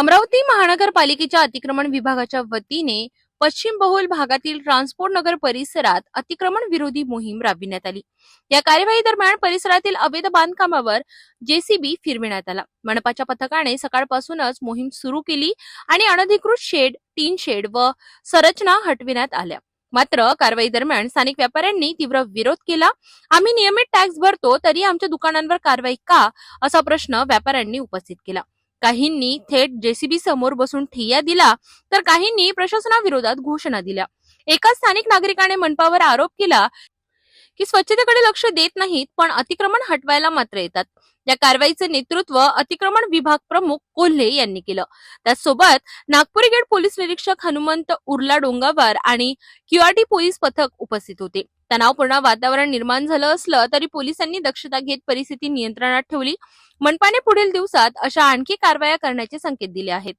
अमरावती महानगरपालिकेच्या अतिक्रमण विभागाच्या वतीने पश्चिम बहुल भागातील ट्रान्सपोर्ट नगर परिसरात अतिक्रमण विरोधी मोहीम राबविण्यात आली. या कार्यवाही दरम्यान परिसरातील अवैध बांधकामावर जेसीबी फिरविण्यात आला. मनपाच्या पथकाने सकाळपासूनच मोहीम सुरू केली आणि अनधिकृत शेड टीन शेड व संरचना हटविण्यात आल्या. मात्र कारवाई दरम्यान स्थानिक व्यापाऱ्यांनी तीव्र विरोध केला. आम्ही नियमित टॅक्स भरतो तरी आमच्या दुकानांवर कारवाई का? असा प्रश्न व्यापाऱ्यांनी उपस्थित केला. काहींनी थेट जेसीबी समोर बसून ठिय्या दिला तर काहींनी प्रशासनाविरोधात घोषणा दिल्या. एका स्थानिक नागरिकाने मनपावर आरोप केला की स्वच्छतेकडे लक्ष देत नाहीत पण अतिक्रमण हटवायला मात्र येतात. या कारवाईचे नेतृत्व अतिक्रमण विभाग प्रमुख कोल्हे यांनी केलं. त्याचसोबत नागपुरी गेट पोलीस निरीक्षक हनुमंत उर्ला डोंगावर आणि क्यूआरटी पोलीस पथक उपस्थित होते. तणावपूर्ण वातावरण निर्माण झालं असलं तरी पोलिसांनी दक्षता घेत परिस्थिती नियंत्रणात ठेवली. मनपाने पुढील दिवसात अशा आणखी कारवाया करण्याचे संकेत दिले आहेत.